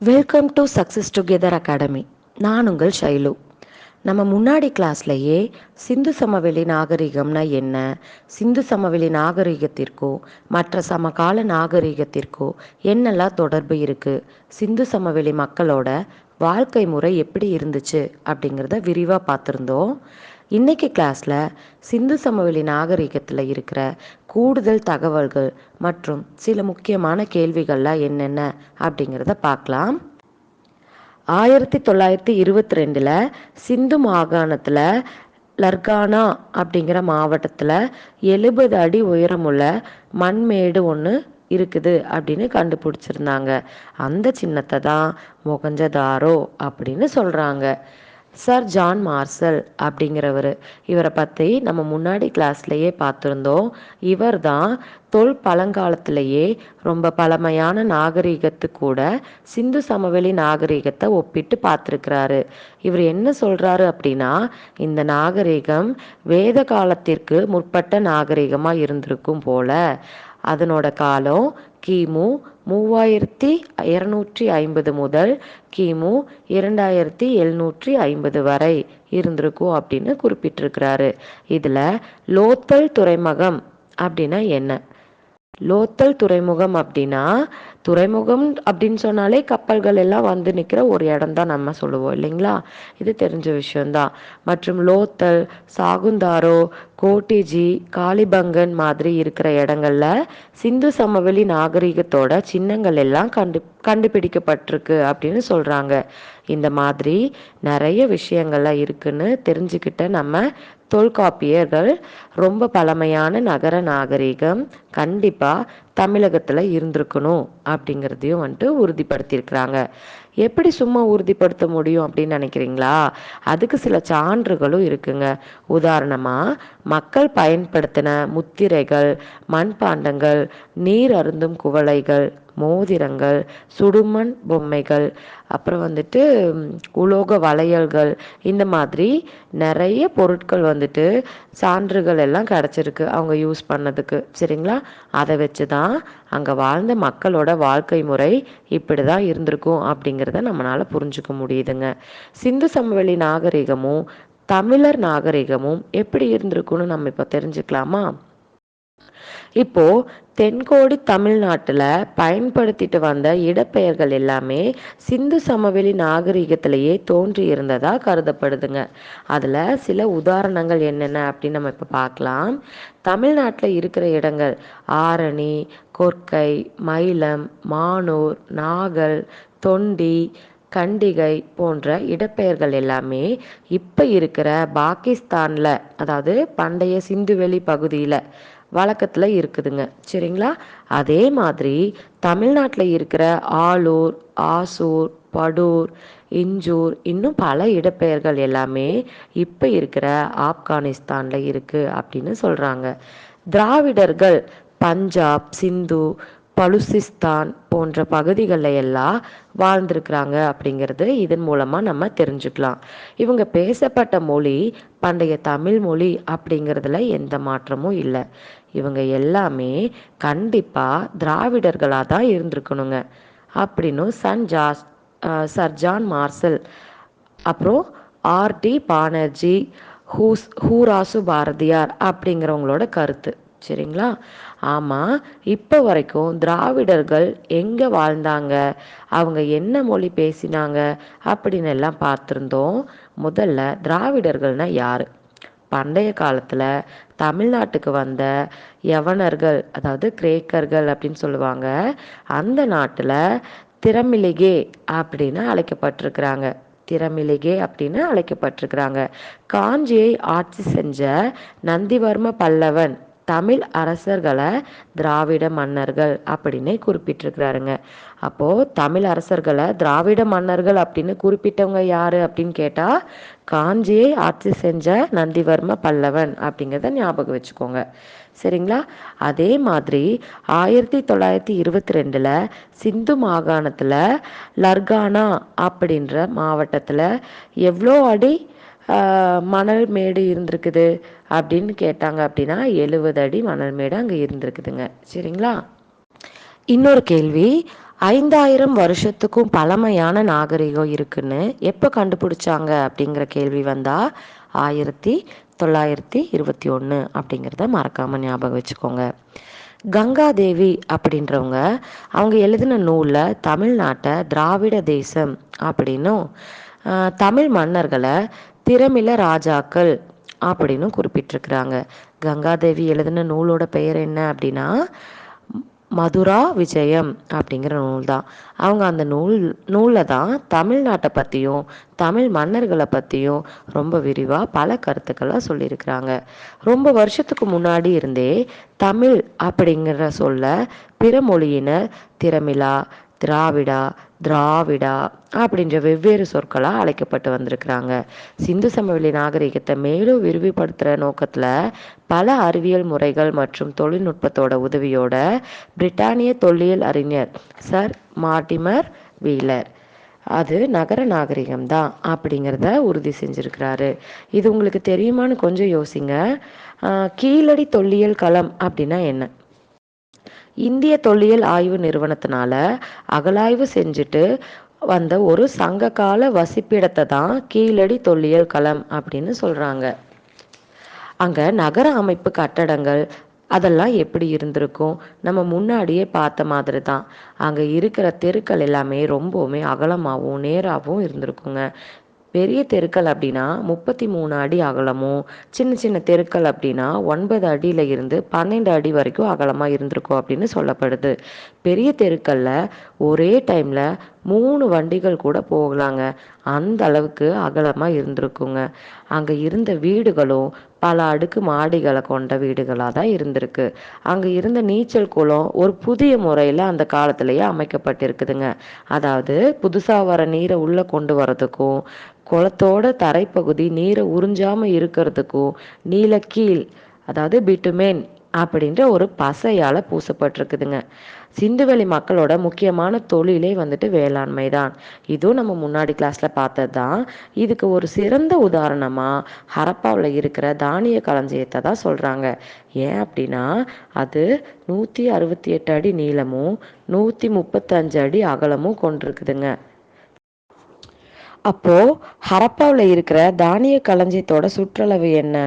Welcome to success together academy நான் உங்கள் ஷைலு. நம்ம முன்னாடி கிளாஸ்லையே சிந்து சமவெளி நாகரிகம்னா என்ன? சிந்து சமவெளி நாகரிகத்திற்கோ மற்ற சமகால நாகரிகத்திற்கோ என்னெல்லாம் தொடர்பு இருக்குது சிந்து சமவெளி மக்களோட வாழ்க்கை முறை எப்படி இருந்துச்சு அப்படிங்கிறத விரிவாக பார்த்துருந்தோம். இன்னைக்கு கிளாஸில் சிந்து சமவெளி நாகரிகத்தில் இருக்கிற கூடுதல் தகவல்கள் மற்றும் சில முக்கியமான கேள்விகள்லாம் என்னென்ன அப்படிங்கிறத பார்க்கலாம். ஆயிரத்தி தொள்ளாயிரத்தி இருபத்தி ரெண்டில் சிந்து மாகாணத்தில் லர்கானா அப்படிங்கிற மாவட்டத்தில் எழுபது அடி உயரமுள்ள மண்மேடு ஒன்று இருக்குது அப்படின்னு கண்டுபிடிச்சிருந்தாங்க. அந்த சின்னத்தை தான் மொகஞ்சதாரோ அப்படின்னு சொல்கிறாங்க சர் ஜான் மார்சல் அப்படிங்கிறவர். இவரை பற்றி நம்ம முன்னாடி கிளாஸ்லேயே பார்த்துருந்தோம். இவர் தான் தொல் பழங்காலத்திலேயே ரொம்ப பழமையான நாகரீகத்து கூட சிந்து சமவெளி நாகரிகத்தை ஒப்பிட்டு பார்த்துருக்கிறாரு. இவர் என்ன சொல்கிறாரு அப்படின்னா இந்த நாகரிகம் வேத காலத்திற்கு முற்பட்ட நாகரிகமாக இருந்திருக்கும் போல அதனோட காலம் கிமு மூவாயிரத்தி இரநூற்றி ஐம்பது முதல் கிமு இரண்டாயிரத்தி எழுநூற்றி ஐம்பது வரை இருந்திருக்கும் அப்படின்னு குறிப்பிட்டிருக்கிறாரு. இதில் லோத்தல் துறைமுகம் அப்படின்னா என்ன? லோத்தல் துறைமுகம் அப்படின்னா துறைமுகம் அப்படின்னு சொன்னாலே கப்பல்கள் எல்லாம் வந்து நிற்கிற ஒரு இடம் தான் நம்ம சொல்லுவோம் இல்லைங்களா? இது தெரிஞ்ச விஷயம்தான். மற்றும் லோத்தல் சாகுந்தாரோ கோட்டிஜி காளிபங்கன் மாதிரி இருக்கிற இடங்கள்ல சிந்து சமவெளி நாகரிகத்தோட சின்னங்கள் எல்லாம் கண்டு கண்டுபிடிக்கப்பட்டிருக்கு அப்படின்னு சொல்றாங்க. இந்த மாதிரி நிறைய விஷயங்கள்லாம் இருக்குன்னு தெரிஞ்சுக்கிட்ட நம்ம தொல்காப்பியர்கள் ரொம்ப பழமையான நகர நாகரிகம் கண்டிப்பாக தமிழகத்தில் இருந்திருக்கணும் அப்படிங்கிறதையும் வந்துட்டு உறுதிப்படுத்தியிருக்கிறாங்க. எப்படி சும்மா உறுதிப்படுத்த முடியும் அப்படின்னு நினைக்கிறீங்களா? அதுக்கு சில சான்றுகளும் இருக்குங்க. உதாரணமாக மக்கள் பயன்படுத்தின முத்திரைகள் மண்பாண்டங்கள் நீர் அருந்தும் குவளைகள் மோதிரங்கள் சுடுமண் பொம்மைகள் அப்புறம் வந்துட்டு உலோக வளையல்கள் இந்த மாதிரி நிறைய பொருட்கள் வந்துட்டு சான்றுகள் எல்லாம் கிடச்சிருக்கு அவங்க யூஸ் பண்ணதுக்கு. சரிங்களா? அதை வச்சு தான் அங்கே வாழ்ந்த மக்களோட வாழ்க்கை முறை இப்படி தான் இருந்திருக்கும் அப்படிங்கிறத நம்மளால் புரிஞ்சுக்க முடியுதுங்க. சிந்து சமவெளி நாகரிகமும் தமிழர் நாகரிகமும் எப்படி இருந்திருக்குன்னு நம்ம இப்போ தெரிஞ்சுக்கலாமா? இப்போ தென்கோடி தமிழ்நாட்டில் பயன்படுத்திட்டு வந்த இடப்பெயர்கள் எல்லாமே சிந்து சமவெளி நாகரிகத்திலேயே தோன்றி இருந்ததாக கருதப்படுதுங்க. அதில் சில உதாரணங்கள் என்னென்ன அப்படின்னு நம்ம இப்போ பார்க்கலாம். தமிழ்நாட்டில் இருக்கிற இடங்கள் ஆரணி கொற்கை மயிலம் மானூர் நாகல் தொண்டி கண்டிகை போன்ற இடப்பெயர்கள் எல்லாமே இப்போ இருக்கிற பாகிஸ்தானில் அதாவது பண்டைய சிந்துவெளி பகுதியில் வழக்கத்தில் இருக்குதுங்க. சரிங்களா? அதே மாதிரி தமிழ்நாட்டில் இருக்கிற ஆலூர் ஆசூர் படூர் இஞ்சூர் இன்னும் பல இடப்பெயர்கள் எல்லாமே இப்போ இருக்கிற ஆப்கானிஸ்தானில் இருக்குது அப்படின்னு சொல்கிறாங்க திராவிடர்கள் பஞ்சாப் சிந்து பலுசிஸ்தான் போன்ற பகுதிகளில் எல்லாம் வாழ்ந்திருக்கிறாங்க அப்படிங்கிறது இதன் மூலமாக நம்ம தெரிஞ்சுக்கலாம். இவங்க பேசப்பட்ட மொழி பண்டைய தமிழ் மொழி அப்படிங்கிறதுல எந்த மாற்றமும் இல்லை. இவங்க எல்லாமே கண்டிப்பாக திராவிடர்களாக தான் இருந்திருக்கணுங்க. அப்படின்னு சன் ஜாஸ் சர் ஜான் மார்சல் அப்புறம் ஆர்டி பானர்ஜி ஹூஸ் ஹூராசு பாரதியார் அப்படிங்கிறவங்களோட கருத்து. சரிங்களா? ஆமாம் இப்போ வரைக்கும் திராவிடர்கள் எங்கே வாழ்ந்தாங்க? அவங்க என்ன மொழி பேசினாங்க? அப்படின்னு எல்லாம் பார்த்துருந்தோம். முதல்ல திராவிடர்கள்னா யார்? பண்டைய காலத்தில் தமிழ்நாட்டுக்கு வந்த யவனர்கள் அதாவது கிரேக்கர்கள் அப்படின்னு சொல்லுவாங்க அந்த நாட்டில் திறமிலிகே அப்படின்னு அழைக்கப்பட்டிருக்கிறாங்க. திறமிலிகே அப்படின்னு அழைக்கப்பட்டிருக்கிறாங்க. காஞ்சியை ஆட்சி செஞ்ச நந்திவர்ம பல்லவன் தமிழ் அரசர்களை திராவிட மன்னர்கள் அப்படின்னு குறிப்பிட்டிருக்கிறாருங்க. அப்போது தமிழ் அரசர்களை திராவிட மன்னர்கள் அப்படின்னு குறிப்பிட்டவங்க யார் அப்படின்னு கேட்டால் காஞ்சியை ஆட்சி செஞ்ச நந்திவர்ம பல்லவன் அப்படிங்கிறத ஞாபகம் வச்சுக்கோங்க. சரிங்களா? அதே மாதிரி ஆயிரத்தி தொள்ளாயிரத்தி இருபத்தி ரெண்டில் சிந்து மாகாணத்தில் லர்கானா அப்படின்ற மாவட்டத்தில் எவ்வளோ அடி மணல் மேடு இருந்திருக்குது அப்படின்னு கேட்டாங்க அப்படின்னா எழுபது அடி மணல் மேடு அங்கே இருந்திருக்குதுங்க. சரிங்களா? இன்னொரு கேள்வி ஐந்தாயிரம் வருஷத்துக்கும் பழமையான நாகரிகம் இருக்குன்னு எப்போ கண்டுபிடிச்சாங்க அப்படிங்கிற கேள்வி வந்தால் ஆயிரத்தி தொள்ளாயிரத்தி இருபத்தி ஒன்று அப்படிங்கிறத மறக்காமல் ஞாபகம் வச்சுக்கோங்க. கங்காதேவி அப்படின்றவங்க அவங்க எழுதின நூலில் தமிழ்நாட்டை திராவிட தேசம் அப்படின்னும் தமிழ் மன்னர்களை திறமில ராஜாக்கள் அப்படின்னு குறிப்பிட்டிருக்கிறாங்க. கங்காதேவி எழுதின நூலோட பெயர் என்ன அப்படின்னா மதுரா விஜயம் அப்படிங்கிற நூல் தான் அவங்க அந்த நூல் நூலில் தான் தமிழ்நாட்டை பற்றியும் தமிழ் மன்னர்களை பற்றியும் ரொம்ப விரிவாக பல கருத்துக்களை சொல்லியிருக்கிறாங்க. ரொம்ப வருஷத்துக்கு முன்னாடி இருந்தே தமிழ் அப்படிங்கிற சொல்ல பிற மொழியினர் திறமிழா திராவிடா திராவிடா அப்படின்ற வெவ்வேறு சொற்களாக அழைக்கப்பட்டு வந்திருக்கிறாங்க. சிந்து சமவெளி நாகரிகத்தை மேலும் விரிவுபடுத்துகிற நோக்கத்தில் பல அறிவியல் முறைகள் மற்றும் தொழில்நுட்பத்தோட உதவியோட பிரிட்டானிய தொல்லியல் அறிஞர் சர் மார்டிமர் வீலர். அது நகர நாகரிகம் தான் அப்படிங்கிறத உறுதி செஞ்சுருக்கிறாரு. இது உங்களுக்கு தெரியுமான்னு கொஞ்சம் யோசிங்க. கீழடி தொல்லியல் களம் அப்படின்னா என்ன? இந்திய தொல்லியல் ஆய்வு நிறுவனத்தினால அகலாய்வு செஞ்சுட்டு வந்த ஒரு சங்க கால வசிப்பிடத்தை தான் கீழடி தொல்லியல் களம் அப்படின்னு சொல்றாங்க. அங்க நகர அமைப்பு கட்டடங்கள் அதெல்லாம் எப்படி இருந்திருக்கும்? நம்ம முன்னாடியே பார்த்த மாதிரி தான். அங்கே இருக்கிற தெருக்கள் எல்லாமே ரொம்பவுமே அகலமாகவும் நேராகவும் இருந்திருக்குங்க. பெரிய தெருக்கள் அப்படின்னா முப்பத்தி மூணு அடி அகலமும் சின்ன சின்ன தெருக்கள் அப்படின்னா ஒன்பது அடியில் இருந்து பன்னெண்டு அடி வரைக்கும் அகலமாக இருந்திருக்கும் அப்படின்னு சொல்லப்படுது. பெரிய தெருக்களில் ஒரே டைமில் மூணு வண்டிகள் கூட போகலாங்க. அந்த அளவுக்கு அகலமாக இருந்திருக்குங்க. அங்கே இருந்த வீடுகளும் பல அடுக்கு மாடிகளை கொண்ட வீடுகளாக தான் இருந்திருக்கு. அங்கே இருந்த நீச்சல் குளம் ஒரு புதிய முறையில் அந்த காலத்திலேயே அமைக்கப்பட்டிருக்குதுங்க. அதாவது புதுசாக வர நீரை உள்ளே கொண்டு வரதுக்கும் குளத்தோட தரைப்பகுதி நீரை உறிஞ்சாமல் இருக்கிறதுக்கும் நீலக்கீழ் அதாவது பிட்டுமேன் அப்படின்ற ஒரு பசையால் பூசப்பட்டிருக்குதுங்க. சிந்துவெளி மக்களோட முக்கியமான தொழிலே வந்துட்டு வேளாண்மை தான் இதுவும் நம்ம முன்னாடி கிளாஸ்ல பார்த்தது தான் இதுக்கு ஒரு சிறந்த உதாரணமாக ஹரப்பாவில் இருக்கிற தானிய களஞ்சியத்தை தான் சொல்கிறாங்க ஏன் அப்படின்னா அது நூற்றி அறுபத்தி எட்டு அடி நீளமும் நூற்றி முப்பத்தஞ்சு அடி அகலமும் கொண்டிருக்குதுங்க. அப்போ ஹரப்பாவில் இருக்கிற தானிய களஞ்சியத்தோட சுற்றளவு என்ன?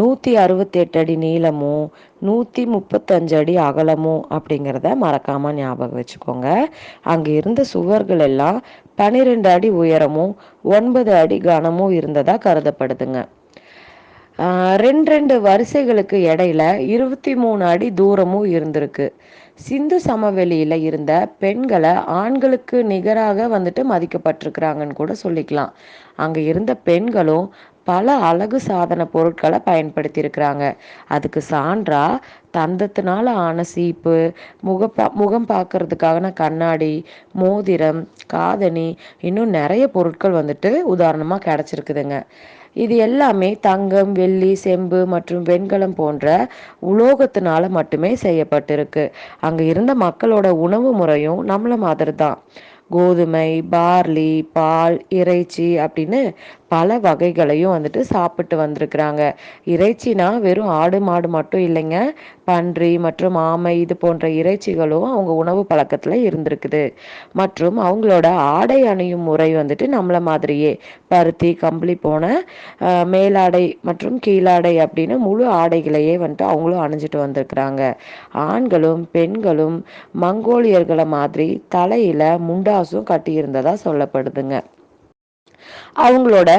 நூற்றி அறுபத்தி எட்டு அடி நீளமும் நூற்றி முப்பத்தஞ்சு அடி அகலமும் அப்படிங்கிறத மறக்காமல் ஞாபகம் வச்சுக்கோங்க. அங்கே இருந்த சுவர்கள் எல்லாம் பன்னிரெண்டு அடி உயரமும் ஒன்பது அடி கனமும் இருந்ததா கருதப்படுதுங்க. ரெண்டு ரெண்டு வரிசைகளுக்கு இடையில இருபத்தி மூணு அடி தூரமும் இருந்திருக்கு. சிந்து சமவெளியில இருந்த பெண்களை ஆண்களுக்கு நிகராக வந்துட்டு மதிக்கப்பட்டிருக்கிறாங்கன்னு கூட சொல்லிக்கலாம். அங்க இருந்த பெண்களும் பல அழகு சாதன பொருட்களை பயன்படுத்தியிருக்கிறாங்க. அதுக்கு சான்றா தந்தத்தினால ஆன சீப்பு முகப்பா முகம் பார்க்கறதுக்கான கண்ணாடி மோதிரம் காதணி இன்னும் நிறைய பொருட்கள் வந்துட்டு உதாரணமாக கிடச்சிருக்குதுங்க. இது எல்லாமே தங்கம் வெள்ளி செம்பு மற்றும் வெண்கலம் போன்ற உலோகத்தினால மட்டுமே செய்யப்பட்டிருக்கு. அங்கே இருந்த மக்களோட உணவு முறையும் நம்மள மாதிரி தான் கோதுமை பார்லி பால் இறைச்சி அப்படின்னு பல வகைகளையும் வந்துட்டு சாப்பிட்டு வந்திருக்கிறாங்க. இறைச்சினா வெறும் ஆடு மாடு மட்டும் இல்லைங்க. பன்றி மற்றும் ஆமை இது போன்ற இறைச்சிகளும் அவங்க உணவு பழக்கத்தில் இருந்திருக்குது. மற்றும் அவங்களோட ஆடை அணியும் முறை வந்துட்டு நம்மள மாதிரியே. பருத்தி கம்பளி போன மேலாடை மற்றும் கீழாடை அப்படின்னு முழு ஆடைகளையே வந்துட்டு அவங்களும் அணிஞ்சிட்டு வந்திருக்கிறாங்க. ஆண்களும் பெண்களும் மங்கோலியர்களை மாதிரி தலையில முண்டாசும் கட்டியிருந்ததா சொல்லப்படுதுங்க. அவங்களோட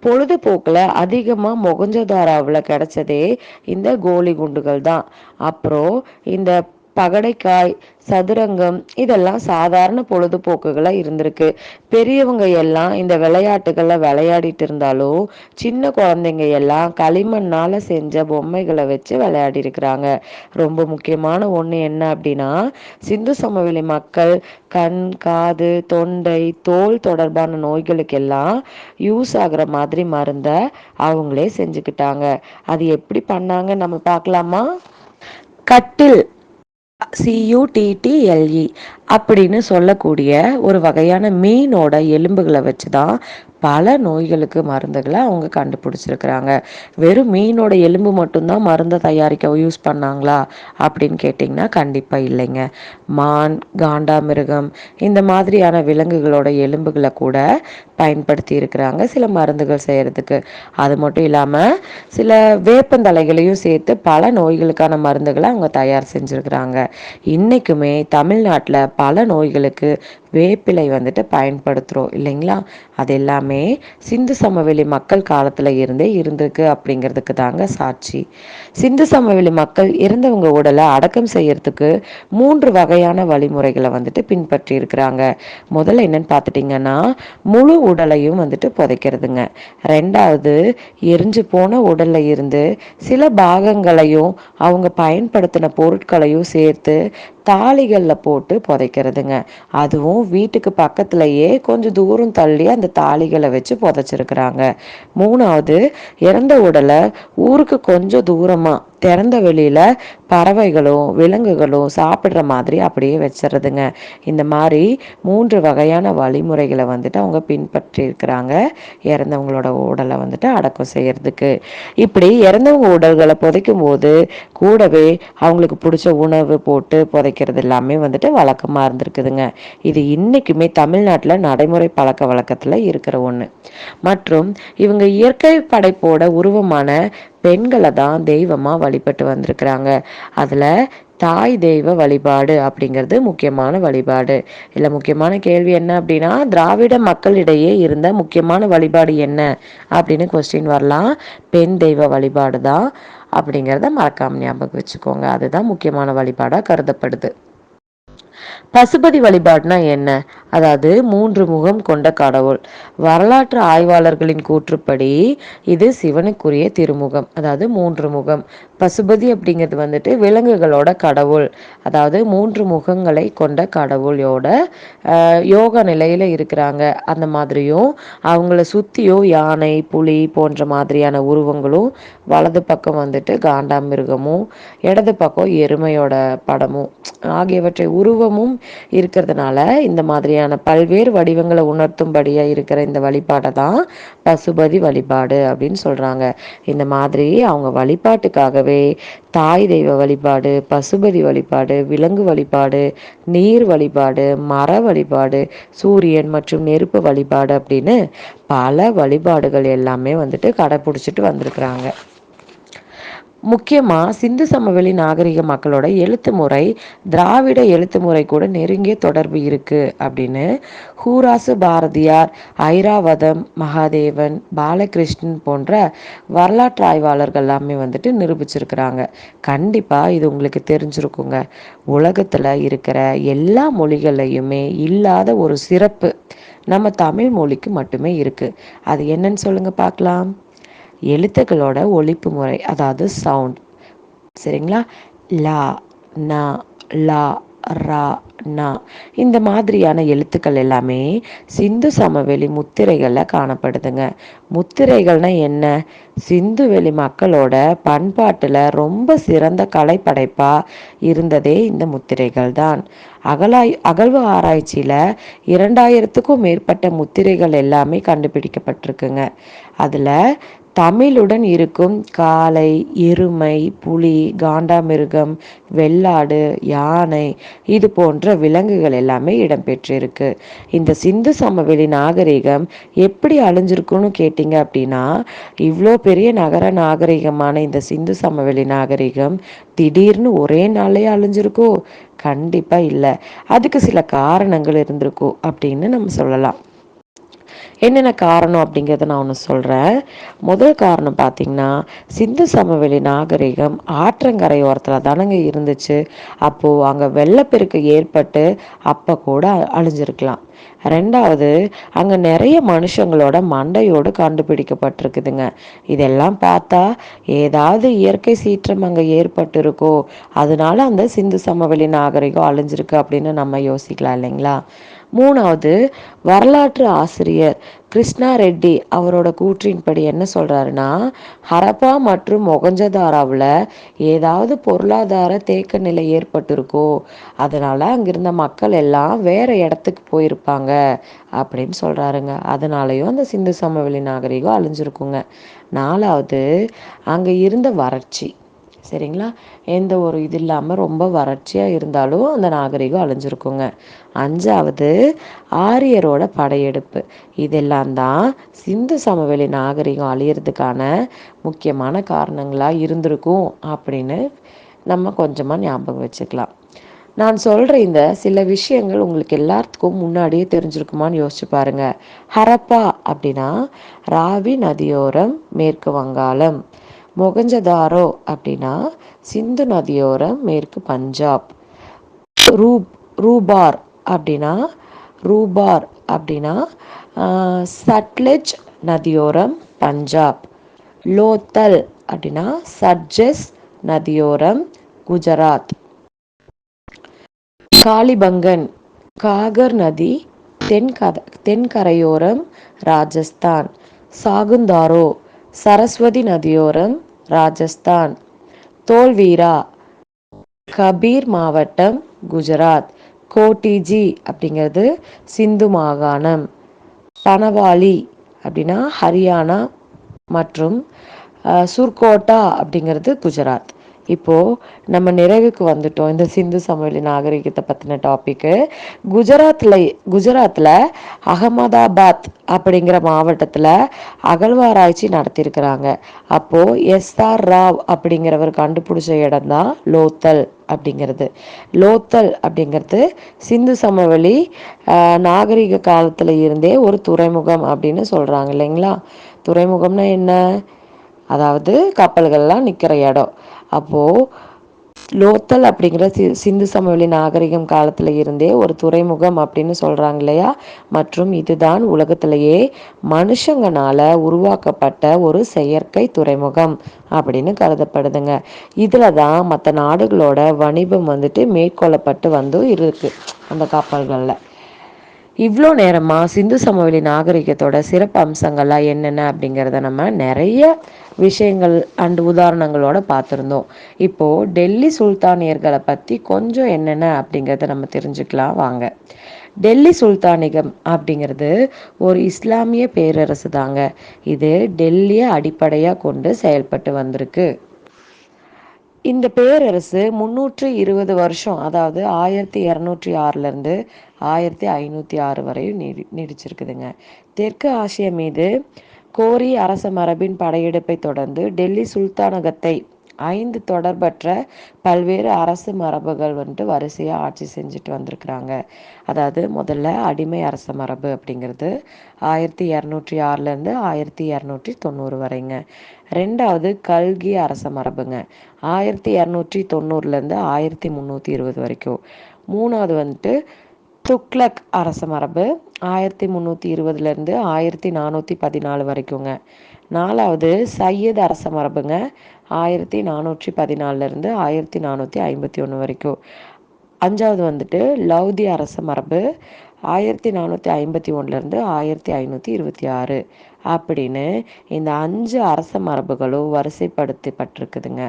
பொழுதுபோக்கில் அதிகமாக மொகஞ்சதாராவில் கிடைச்சதே இந்த கோலி குண்டுகள் தான் அப்புறம் இந்த பகடைக்காய் சதுரங்கம் இதெல்லாம் சாதாரண பொழுதுபோக்குகளாக இருந்திருக்கு. பெரியவங்க எல்லாம் இந்த விளையாட்டுகளை விளையாடிட்டு இருந்தாலும் சின்ன குழந்தைங்க எல்லாம் களிமண்ணால் செஞ்ச பொம்மைகளை வச்சு விளையாடி இருக்கிறாங்க. ரொம்ப முக்கியமான ஒன்று என்ன அப்படின்னா சிந்து சமவெளி மக்கள் கண் காது தொண்டை தோல் தொடர்பான நோய்களுக்கெல்லாம் யூஸ் ஆகுற மாதிரி மருந்தை அவங்களே செஞ்சுக்கிட்டாங்க. அது எப்படி பண்ணாங்க நம்ம பார்க்கலாமா? கட்டில் சியூடிடிஎல்இ அப்படின்னு சொல்லக்கூடிய ஒரு வகையான மீனோட எலும்புகளை வச்சு தான் பல நோய்களுக்கு மருந்துகளை அவங்க கண்டுபிடிச்சிருக்கிறாங்க. வெறும் மீனோட எலும்பு மட்டும்தான் மருந்தை தயாரிக்க யூஸ் பண்ணாங்களா அப்படின்னு கேட்டிங்கன்னா கண்டிப்பாக இல்லைங்க. மான் காண்டாமிருகம் இந்த மாதிரியான விலங்குகளோட எலும்புகளை கூட பயன்படுத்தி இருக்கிறாங்க சில மருந்துகள் செய்கிறதுக்கு அது மட்டும் இல்லாமல் சில வேப்பந்தலைகளையும் சேர்த்து பல நோய்களுக்கான மருந்துகளை அவங்க தயார் செஞ்சுருக்கிறாங்க. இன்றைக்குமே தமிழ்நாட்டில் பல நோய்களுக்கு வேப்பிலை வந்துட்டு பயன்படுத்துகிறோம் இல்லைங்களா? அது எல்லாமே சிந்து சமவெளி மக்கள் காலத்தில் இருந்தே இருந்திருக்கு அப்படிங்கிறதுக்கு தாங்க சாட்சி. சிந்து சமவெளி மக்கள் இறந்தவங்க உடலை அடக்கம் செய்யறதுக்கு மூன்று வகையான வழிமுறைகளை வந்துட்டு பின்பற்றி இருக்கிறாங்க முதல்ல என்னன்னு பார்த்துட்டிங்கன்னா முழு உடலையும் வந்துட்டு புதைக்கிறதுங்க. ரெண்டாவது எரிஞ்சு போன உடல்ல இருந்து சில பாகங்களையும் அவங்க பயன்படுத்தின பொருட்களையும் சேர்த்து தாளிகளில் போட்டு புதைக்கிறதுங்க. அதுவும் வீட்டுக்கு பக்கத்துலேயே கொஞ்சம் தூரம் தள்ளி அந்த தாலிகளை வச்சு புதைச்சிருக்கிறாங்க. மூணாவது இறந்த உடலை ஊருக்கு கொஞ்சம் தூரமாக திறந்த வெளியில் பறவைகளும் விலங்குகளும் சாப்பிட்ற மாதிரி அப்படியே வச்சிடுறதுங்க. இந்த மாதிரி மூன்று வகையான வழிமுறைகளை வந்துட்டு அவங்க பின்பற்றியிருக்கிறாங்க. இறந்தவங்களோட உடலை வந்துட்டு அடக்கம் செய்யறதுக்கு. இப்படி இறந்தவங்க உடல்களை புதைக்கும் போது கூடவே அவங்களுக்கு பிடிச்ச உணவு போட்டு புதைக்கிறது எல்லாமே வந்துட்டு வழக்கமாக இருந்திருக்குதுங்க. இது இன்னைக்குமே தமிழ்நாட்டில் நடைமுறை பழக்க வழக்கத்தில் இருக்கிற ஒன்று மற்றும் இவங்க இயற்கை படைப்போட உருவமான பெண்களை தான் தெய்வமாக வழிபட்டு வந்திருக்கிறாங்க. அதில் தாய் தெய்வ வழிபாடு அப்படிங்கிறது முக்கியமான வழிபாடு. இல்லை முக்கியமான கேள்வி என்ன அப்படின்னா திராவிட மக்களிடையே இருந்த முக்கியமான வழிபாடு என்ன அப்படின்னு கொஸ்டின் வரலாம். பெண் தெய்வ வழிபாடு தான் அப்படிங்கிறத மறக்காம ஞாபகம் வச்சுக்கோங்க. அதுதான் முக்கியமான வழிபாடாக கருதப்படுது. பசுபதி வழிபாடுனா என்ன? அதாவது மூன்று முகம் கொண்ட கடவுள். வரலாற்று ஆய்வாளர்களின் கூற்றுப்படி இது சிவனுக்குரிய திருமுகம். அதாவது மூன்று முகம். பசுபதி அப்படிங்கிறது வந்துட்டு விலங்குகளோட கடவுள். அதாவது மூன்று முகங்களை கொண்ட கடவுளோட யோக நிலையில் இருக்கிறாங்க. அந்த மாதிரியும் அவங்கள சுற்றியும் யானை புலி போன்ற மாதிரியான உருவங்களும் வலது பக்கம் வந்துட்டு காண்டாமிருகமும் இடது பக்கம் எருமையோட படமும். ஆகியவற்றை உருவமும் இருக்கிறதுனால இந்த மாதிரியான பல்வேறு வடிவங்களை உணர்த்தும்படியாக இருக்கிற இந்த வழிபாட்டை தான் பசுபதி வழிபாடு அப்படின்னு சொல்கிறாங்க இந்த மாதிரி அவங்க வழிபாட்டுக்காகவே தாய் தெய்வ வழிபாடு பசுபதி வழிபாடு விலங்கு வழிபாடு நீர் வழிபாடு மர வழிபாடு சூரியன் மற்றும் நெருப்பு வழிபாடு அப்படின்னு பல வழிபாடுகள் எல்லாமே வந்துட்டு கடைப்பிடிச்சிட்டு வந்திருக்கிறாங்க. முக்கியமாக சிந்து சமவெளி நாகரிக மக்களோட எழுத்து முறை திராவிட எழுத்து முறை கூட நெருங்கிய தொடர்பு இருக்குது அப்படின்னு ஹூராசு பாரதியார் ஐராவதம் மகாதேவன் பாலகிருஷ்ணன் போன்ற வரலாற்று ஆய்வாளர்கள் எல்லாமே வந்துட்டு நிரூபிச்சிருக்கிறாங்க. கண்டிப்பாக இது உங்களுக்கு தெரிஞ்சிருக்குங்க. உலகத்தில் இருக்கிற எல்லா மொழிகள்லையுமே இல்லாத ஒரு சிறப்பு நம்ம தமிழ் மொழிக்கு மட்டுமே இருக்குது அது என்னன்னு சொல்லுங்கள் பார்க்கலாம். எழுத்துக்களோட ஒழிப்பு முறை அதாவது சவுண்ட் சரிங்களா? லா நா லா ரா நா. இந்த மாதிரியான எழுத்துக்கள் எல்லாமே சிந்து சமவெளி முத்திரைகளில் காணப்படுதுங்க. முத்திரைகள்னா என்ன? சிந்து வெளி மக்களோட பண்பாட்டில் ரொம்ப சிறந்த கலைப்படைப்பாக இருந்ததே இந்த முத்திரைகள் தான். அகலாய் அகழ்வு ஆராய்ச்சியில் இரண்டாயிரத்துக்கும் மேற்பட்ட முத்திரைகள் எல்லாமே கண்டுபிடிக்கப்பட்டிருக்குங்க. அதில் தமிழுடன் இருக்கும் காளை எருமை புலி காண்டாமிருகம் வெள்ளாடு யானை இது போன்ற விலங்குகள் எல்லாமே இடம்பெற்றிருக்கு. இந்த சிந்து சமவெளி நாகரிகம் எப்படி அழிஞ்சிருக்குன்னு கேட்டிங்க அப்படின்னா இவ்வளோ பெரிய நகர நாகரிகமான இந்த சிந்து சமவெளி நாகரிகம் திடீர்னு ஒரே நாளே அழிஞ்சிருக்கோ? கண்டிப்பாக இல்லை. அதுக்கு சில காரணங்கள் இருந்திருக்கும் அப்படின்னு நம்ம சொல்லலாம். என்னென்ன காரணம் அப்படிங்கிறத நான் ஒன்று சொல்கிறேன் முதல் காரணம் பார்த்திங்கன்னா சிந்து சமவெளி நாகரிகம் ஆற்றங்கரை ஓரத்தில் தானங்க இருந்துச்சு. அப்போது அங்கே வெள்ளப்பெருக்கு ஏற்பட்டு அப்போ கூட அழிஞ்சிருக்கலாம். ரெண்டாவது அங்கே நிறைய மனுஷங்களோட மண்டையோடு கண்டுபிடிக்கப்பட்டிருக்குதுங்க. இதெல்லாம் பார்த்தா ஏதாவது இயற்கை சீற்றம் அங்கே ஏற்பட்டிருக்கோ அதனால அந்த சிந்து சமவெளி நாகரிகம் அழிஞ்சிருக்கு அப்படின்னு நம்ம யோசிக்கலாம் இல்லைங்களா? மூணாவது வரலாற்று ஆசிரியர் கிருஷ்ணா ரெட்டி அவரோட கூற்றின்படி என்ன சொல்றாருன்னா ஹரப்பா மற்றும் மொகஞ்சதாராவில் ஏதாவது பொருளாதார தேக்க நிலை ஏற்பட்டிருக்கோ அதனால அங்கிருந்த மக்கள் எல்லாம் வேற இடத்துக்கு போயிருப்பாங்க அப்படின்னு சொல்றாருங்க. அதனாலயும் அந்த சிந்து சமவெளி நாகரிகம் அழிஞ்சிருக்குங்க. நாலாவது அங்கே இருந்த வறட்சி. சரிங்களா? எந்த ஒரு இது இல்லாமல் ரொம்ப வறட்சியாக இருந்தாலும் அந்த நாகரிகம் அழிஞ்சிருக்குங்க. அஞ்சாவது ஆரியரோட படையெடுப்பு. இதெல்லாம் தான் சிந்து சமவெளி நாகரிகம் அழியிறதுக்கான முக்கியமான காரணங்களாக இருந்திருக்கும் அப்படின்னு நம்ம கொஞ்சமாக ஞாபகம் வச்சுக்கலாம். நான் சொல்கிற இந்த சில விஷயங்கள் உங்களுக்கு எல்லாத்துக்கும் முன்னாடியே தெரிஞ்சிருக்குமான்னு யோசிச்சு பாருங்க. ஹரப்பா அப்படின்னா ராவி நதியோரம் மேற்கு வங்காளம். மொகஞ்சதாரோ அப்படின்னா சிந்து நதியோரம் மேற்கு பஞ்சாப். ரூப் ரூபார் அப்படின்னா ரூபார் அப்படின்னா சட்லெஜ் நதியோரம் பஞ்சாப். லோத்தல் அப்படின்னா சட்ஜஸ் நதியோரம் குஜராத். காளிபங்கன் காகர் நதி தென்கத தென்கரையோரம் ராஜஸ்தான். சாகுந்தாரோ சரஸ்வதி நதியோரம் ராஜஸ்தான். தோல்வீரா கபீர் மாவட்டம் குஜராத். கோட்டிஜி அப்படிங்கிறது சிந்து மாகாணம். பனவாலி அப்படின்னா ஹரியானா மற்றும் சுர்கோட்டா அப்படிங்கிறது குஜராத். இப்போது நம்ம நிறைவுக்கு வந்துட்டோம். இந்த சிந்து சமவெளி நாகரிகத்தை பற்றின டாப்பிக்கு குஜராத்தில் குஜராத்தில் அகமதாபாத் அப்படிங்கிற மாவட்டத்தில் அகழ்வாராய்ச்சி நடத்தியிருக்கிறாங்க அப்போது எஸ்ஆர் ராவ் அப்படிங்கிறவர் கண்டுபிடிச்ச இடம் தான் லோத்தல் அப்படிங்கிறது. லோத்தல் அப்படிங்கிறது சிந்து சமவெளி நாகரிக காலத்தில் இருந்தே ஒரு துறைமுகம் அப்படின்னு சொல்கிறாங்க இல்லைங்களா? துறைமுகம்னா என்ன? அதாவது கப்பல்கள்லாம் நிற்கிற இடம். அப்போது லோத்தல் அப்படிங்கிற சி சிந்து சமவெளி நாகரிகம் காலத்தில் இருந்தே ஒரு துறைமுகம் அப்படின்னு சொல்கிறாங்க இல்லையா? மற்றும் இதுதான் உலகத்திலேயே மனுஷங்கனால உருவாக்கப்பட்ட ஒரு செயற்கை துறைமுகம் அப்படின்னு கருதப்படுதுங்க. இதில் தான் மற்ற நாடுகளோட வணிபம் வந்துட்டு மேற்கொள்ளப்பட்டு வந்து இருக்கு அந்த கப்பல்களில் இவ்வளோ நேரமாக சிந்து சமவெளி நாகரிகத்தோட சிறப்பு அம்சங்கள்லாம் என்னென்ன அப்படிங்கிறத நம்ம நிறைய விஷயங்கள் அண்ட் உதாரணங்களோட பார்த்துருந்தோம். இப்போது டெல்லி சுல்தானியர்களை பற்றி கொஞ்சம் என்னென்ன அப்படிங்கிறத நம்ம தெரிஞ்சுக்கலாம் வாங்க. டெல்லி சுல்தானிகம் அப்படிங்கிறது ஒரு இஸ்லாமிய பேரரசு தாங்க. இது டெல்லியை அடிப்படையாக கொண்டு செயல்பட்டு வந்திருக்கு. இந்த பேரரசு முன்னூற்றி இருபது வருஷம் அதாவது ஆயிரத்தி இரநூற்றி ஆறுலேருந்து ஆயிரத்தி ஐநூற்றி ஆறு வரையும் நீடி நீடிச்சிருக்குதுங்க. தெற்கு ஆசியா மீது கோரி அரச மரபின் படையெடுப்பை தொடர்ந்து டெல்லி சுல்தானகத்தை ஐந்து தொடர்பற்ற பல்வேறு அரசு மரபுகள் வந்துட்டு வரிசையாக ஆட்சி செஞ்சுட்டு வந்திருக்கிறாங்க. அதாவது முதல்ல அடிமை அரச மரபு அப்படிங்கிறது ஆயிரத்தி இரநூற்றி ஆறுலேருந்து ஆயிரத்தி இரநூற்றி தொண்ணூறு வரைங்க. ரெண்டாவது கல்கி அரச மரபுங்க. ஆயிரத்தி இரநூற்றி தொண்ணூறுலேருந்து ஆயிரத்தி முந்நூற்றி இருபது வரைக்கும். மூணாவது வந்துட்டு துக்ளக் அரச மரபு ஆயிரத்தி முந்நூற்றி இருபதுலேருந்து ஆயிரத்தி நானூற்றி பதினாலு வரைக்குங்க. நாலாவது சையத் அரச மரபுங்க ஆயிரத்தி நானூற்றி பதினாலுலேருந்து ஆயிரத்தி நானூற்றி ஐம்பத்தி ஒன்று வரைக்கும் அஞ்சாவது வந்துட்டு லவ்தி அரச மரபு ஆயிரத்தி நானூற்றி ஐம்பத்தி ஒன்றுலேருந்து ஆயிரத்தி ஐநூற்றி இருபத்தி ஆறு அப்படின்னு இந்த அஞ்சு அரச மரபுகளும் வரிசைப்படுத்தப்பட்டிருக்குதுங்க.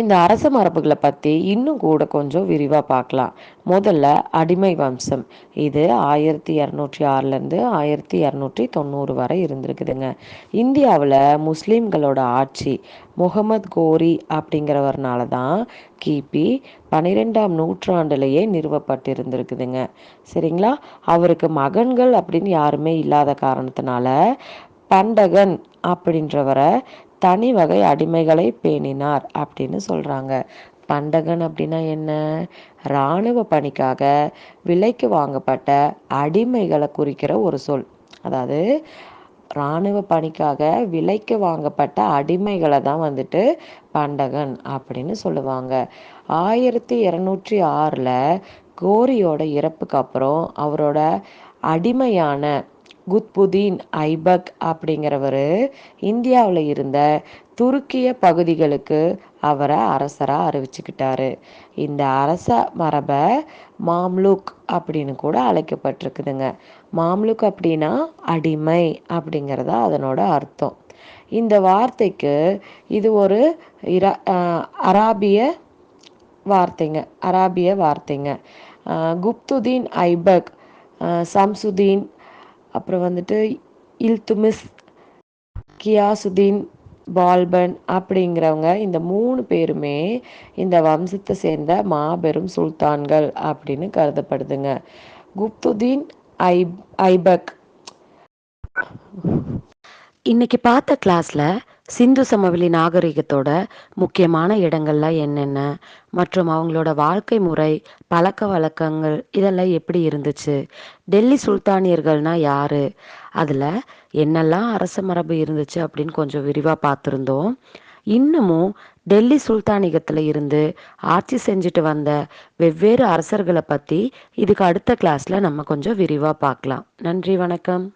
இந்த அரச மரபுகளை பற்றி இன்னும் கூட கொஞ்சம் விரிவாக பார்க்கலாம். முதல்ல அடிமை வம்சம். இது ஆயிரத்தி இரநூற்றி ஆறுலேருந்து ஆயிரத்தி இரநூற்றி தொண்ணூறு வரை இருந்திருக்குதுங்க. இந்தியாவில் முஸ்லீம்களோட ஆட்சி முகமது கோரி அப்படிங்கிறவர்னால தான் கிபி பன்னிரெண்டாம் நூற்றாண்டுலேயே நிறுவப்பட்டிருந்திருக்குதுங்க. சரிங்களா? அவருக்கு மகன்கள் அப்படின்னு யாருமே இல்லாத காரணத்தினால பண்டகன் அப்படின்றவரை தனி வகை அடிமைகளை பேணினார் அப்படின்னு சொல்கிறாங்க பண்டகன் அப்படின்னா என்ன? இராணுவ பணிக்காக விலைக்கு வாங்கப்பட்ட அடிமைகளை குறிக்கிற ஒரு சொல். அதாவது இராணுவ பணிக்காக விலைக்கு வாங்கப்பட்ட அடிமைகளை தான் வந்துட்டு பண்டகன் அப்படின்னு சொல்லுவாங்க. ஆயிரத்தி இரநூற்றி ஆறில் கோரியோட இறப்புக்கு அப்புறம் அவரோட அடிமையான குத்புதீன் ஐபக் அப்படிங்கிறவர் இந்தியாவில் இருந்த துருக்கிய பகுதிகளுக்கு அவரை அரசராக அறிவிச்சுக்கிட்டாரு. இந்த அரச மரபை மாம்லுக் அப்படின்னு கூட அழைக்கப்பட்டிருக்குதுங்க. மாம்லுக் அப்படின்னா அடிமை அப்படிங்கிறதா அதனோட அர்த்தம். இந்த வார்த்தைக்கு இது ஒரு இரா அராபிய வார்த்தைங்க அராபிய வார்த்தைங்க. குப்துதீன் ஐபக் சம்சுதீன் அப்புறம் வந்துட்டு இல்துமிஸ் கியாசுதீன் பால்பன் அப்படிங்கிறவங்க இந்த மூணு பேருமே இந்த வம்சத்தை சேர்ந்த மாபெரும் சுல்தான்கள் அப்படின்னு கருதப்படுதுங்க. குப்துதீன் ஐ ஐபக். இன்னைக்கு பார்த்த கிளாஸ்ல சிந்து சமவெளி நாகரிகத்தோட முக்கியமான இடங்கள்லாம் என்னென்ன? மற்றும் அவங்களோட வாழ்க்கை முறை பழக்க வழக்கங்கள் இதெல்லாம் எப்படி இருந்துச்சு? டெல்லி சுல்தானியர்கள்னா யாரு? அதில் என்னெல்லாம் அரச மரபு இருந்துச்சு அப்படின்னு கொஞ்சம் விரிவாக பார்த்துருந்தோம். இன்னமும் டெல்லி சுல்தானிகத்தில் இருந்து ஆட்சி செஞ்சுட்டு வந்த வெவ்வேறு அரசர்களை பற்றி இதுக்கு அடுத்த கிளாஸில் நம்ம கொஞ்சம் விரிவாக பார்க்கலாம். நன்றி வணக்கம்.